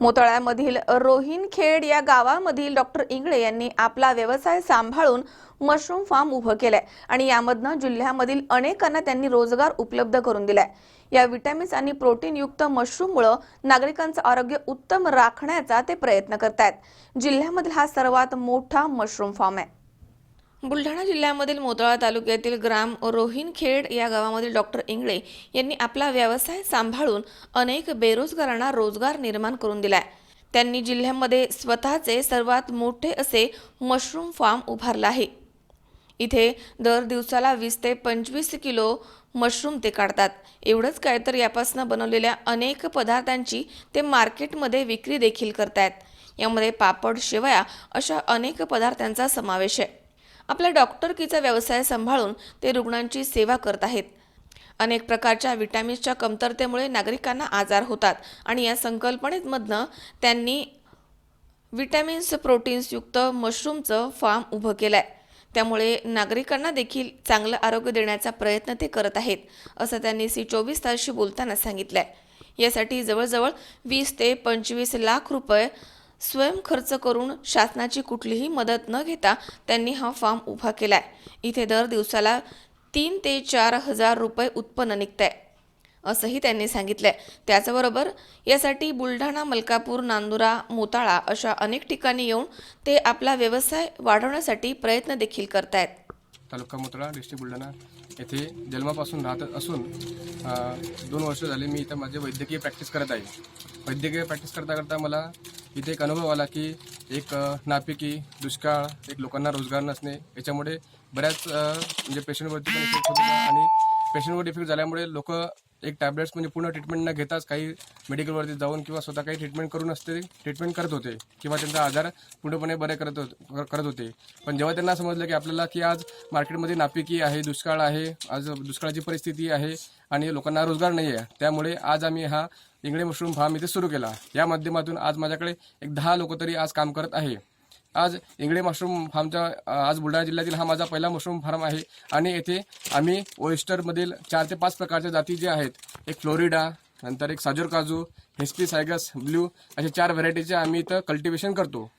मोताळ्यामधील रोहिणखेड या गावामधील डॉक्टर इंगळे यांनी आपला व्यवसाय सांभाळून मशरूम फार्म उभं केलंय आणि यामधनं जिल्ह्यामधील अनेकांना त्यांनी रोजगार उपलब्ध करून दिलाय. या विटॅमिन्स आणि प्रोटीनयुक्त मशरूममुळं नागरिकांचं आरोग्य उत्तम राखण्याचा ते प्रयत्न करतायत. जिल्ह्यामधील हा सर्वात मोठा मशरूम फार्म आहे. बुलढाणा जिल्ह्यामधील मोताळा तालुक्यातील ग्राम रोहिणखेड या गावामधील डॉक्टर इंगळे यांनी आपला व्यवसाय सांभाळून अनेक बेरोजगारांना रोजगार निर्माण करून दिलाय. त्यांनी जिल्ह्यामध्ये स्वतःचे सर्वात मोठे असे मशरूम फार्म उभारला आहे. इथे दर दिवसाला वीस ते पंचवीस किलो मशरूम ते काढतात. एवढंच काय तर यापासून बनवलेल्या अनेक पदार्थांची ते मार्केटमध्ये विक्री देखील करतायत. यामध्ये पापड शेवया अशा अनेक पदार्थांचा समावेश आहे. आपल्या डॉक्टरकीचा व्यवसाय सांभाळून ते रुग्णांची सेवा करत आहेत. अनेक प्रकारच्या विटॅमिन्सच्या कमतरतेमुळे नागरिकांना आजार होतात आणि या संकल्पनेमधनं त्यांनी विटॅमिन्स प्रोटीन्सयुक्त मशरूमचं फार्म उभं केलं आहे त्यामुळे नागरिकांना देखील चांगलं आरोग्य देण्याचा प्रयत्न ते करत आहेत असं त्यांनी सी चोवीस तासशी बोलताना सांगितलं आहे यासाठी जवळजवळ वीस ते पंचवीस लाख रुपये स्वयंखर्च करून शासनाची कुठलीही मदत न घेता त्यांनी हा फार्म उभा केला आहे इथे दर दिवसाला तीन ते चार हजार रुपये उत्पन्न निघत आहे असंही त्यांनी सांगितलंय. त्याचबरोबर यासाठी बुलढाणा मलकापूर नांदुरा मोताळा अशा अनेक ठिकाणी येऊन ते आपला व्यवसाय वाढवण्यासाठी प्रयत्न देखील करतायत. तालुका मोताळा डिस्ट्रिक्ट बुलढाणा येथे जन्मापासून राहत असून दोन वर्ष झाले मी इथं माझे वैद्यकीय प्रॅक्टिस करत आहे. वैद्यकीय प्रॅक्टिस करता करता मला इथे एक अनुभव आला की एक नापिकी दुष्काळ एक लोकांना रोजगार नसणे याच्यामुळे बऱ्याच म्हणजे पेशंटवरती पण इफेक्ट होतो आणि पेशंटवर इफेक्ट झाल्यामुळे लोक एक टॅबलेट्स म्हणजे पूर्ण ट्रीटमेंट न घेताच काही मेडिकलवरती जाऊन किंवा स्वतः काही ट्रीटमेंट करून असते ट्रीटमेंट करत होते किंवा त्यांचा आजार पूर्णपणे बरे करत करत होते. पण जेव्हा त्यांना समजलं की आपल्याला की आज मार्केटमध्ये नापिकी आहे दुष्काळ आहे आज दुष्काळाची परिस्थिती आहे आणि लोकांना रोजगार नाही आहे त्यामुळे आज आम्ही हा इंगळे मशरूम फार्म इथे सुरू केला. या माध्यमातून आज माझ्याकडे एक दहा लोक तरी आज काम करत आहे. आज इंगळे मशरूम फार्मचा आज बुलढाणा जिल्ह्यातील हा माझा पहिला मशरूम फार्म आहे. आणि येथे आम्ही ओएस्टरमधील चार ते पाच प्रकारच्या जाती ज्या आहेत एक फ्लोरिडा नंतर एक साजोर काजू हिस्पी सायगस ब्ल्यू अशा चार व्हरायटीचे आम्ही इथं कल्टिवेशन करतो.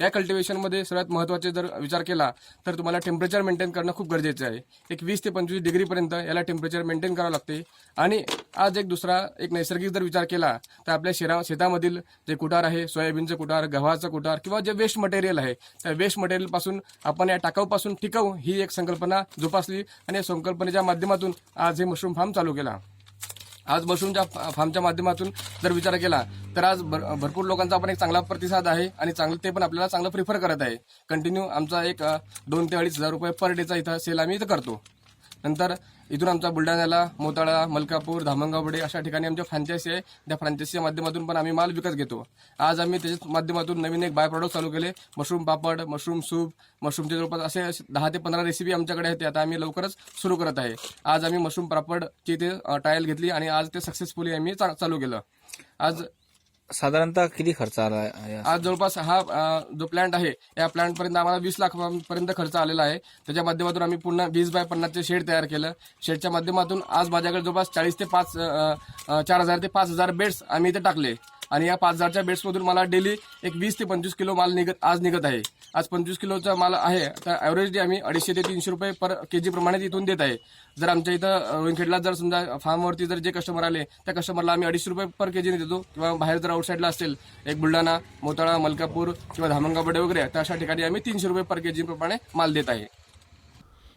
या कल्टिवेशनमध्ये सर्वात महत्त्वाचे जर विचार केला तर तुम्हाला टेम्परेचर मेंटेन करणं खूप गरजेचं आहे. एक वीस ते पंचवीस डिग्रीपर्यंत याला टेम्परेचर मेंटेन करावं लागते. आणि आज एक दुसरा एक नैसर्गिक जर विचार केला तर आपल्या शेरा शेतामधील जे कुटार आहे सोयाबीनचं कुटार गव्हाचं कुटार किंवा जे वेस्ट मटेरियल आहे त्या वेस्ट मटेरियलपासून आपण या टाकाऊपासून टिकाऊ ही एक संकल्पना जोपासली. आणि या संकल्पनेच्या माध्यमातून आज हे मशरूम फार्म चालू केला. आज मशरूमच्या फार्मच्या माध्यमातून जर विचार केला तर आज भर- भरपूर लोकांचा आपण एक चांगला प्रतिसाद आहे आणि चांगलं ते पण आपल्याला चांगलं प्रिफर करत आहे. कंटिन्यू आमचा एक दोन ते अडीच हजार रुपये पर डेचा इथं सेल आम्ही इथं करतो. नंतर इथून आमचा बुलढाण्याला मोताळा मलकापूर धामंगावडे अशा ठिकाणी आमच्या फ्रँचायसी आहे. त्या फ्रँचायसीच्या माध्यमातून पण आम्ही माल विकत घेतो. आज आम्ही त्याच्या माध्यमातून नवीन एक बाय प्रॉडक्ट चालू केले मशरूम पापड मशरूम सूप मशरूमचे जवळपास असे दहा ते पंधरा रेसिपी आमच्याकडे आहेत. ते आता आम्ही लवकरच सुरू करत आहे. आज आम्ही मशरूम पापडची ते ट्रायल घेतली आणि आज ते सक्सेसफुली आम्ही चा- चालू केलं. आज साधारणतः किती खर्च आला या- आज जवळपास हा अ, जो प्लांट आहे या प्लांट पर्यंत आम्हाला वीस लाख पर्यंत खर्च आलेला आहे. त्याच्या माध्यमातून आम्ही पुन्हा वीस बाय पन्नासचे शेड तयार केलं. शेडच्या माध्यमातून आज माझ्याकडे जवळपास चाळीस ते पाच अ, अ, चार हजार ते पाच हजार बेड्स आम्ही इथे टाकले. आणि या पाच हजारच्या बेड्समधून मला डेली एक वीस ते पंचवीस किलो माल निघत आज निघत आहे. आज पंचवीस किलोचा माल आहे. तर ॲव्हरेजली आम्ही अडीचशे ते तीनशे रुपये पर के जी प्रमाणे इथून देत आहे. जर आमच्या इथं रोहिणखेडला जर समजा फार्मवरती जर जे कस्टमर आले त्या कस्टमरला आम्ही अडीचशे रुपये पर के जीने देतो. किंवा बाहेर जर आउटसाईडला असेल एक बुलढाणा मोताळा मलकापूर किंवा धामणगावडे वगैरे तर अशा ठिकाणी आम्ही तीनशे रुपये पर के जी प्रमाणे माल देत आहे.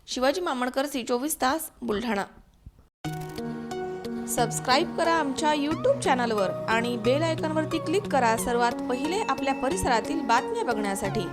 शिवाजी मामणकर सी चोवीस तास बुलढाणा. सबस्क्राईब करा आमच्या यूट्यूब चॅनलवर आणि बेल आयकॉनवरती क्लिक करा सर्वात पहिले आपल्या परिसरातील बातम्या बघण्यासाठी.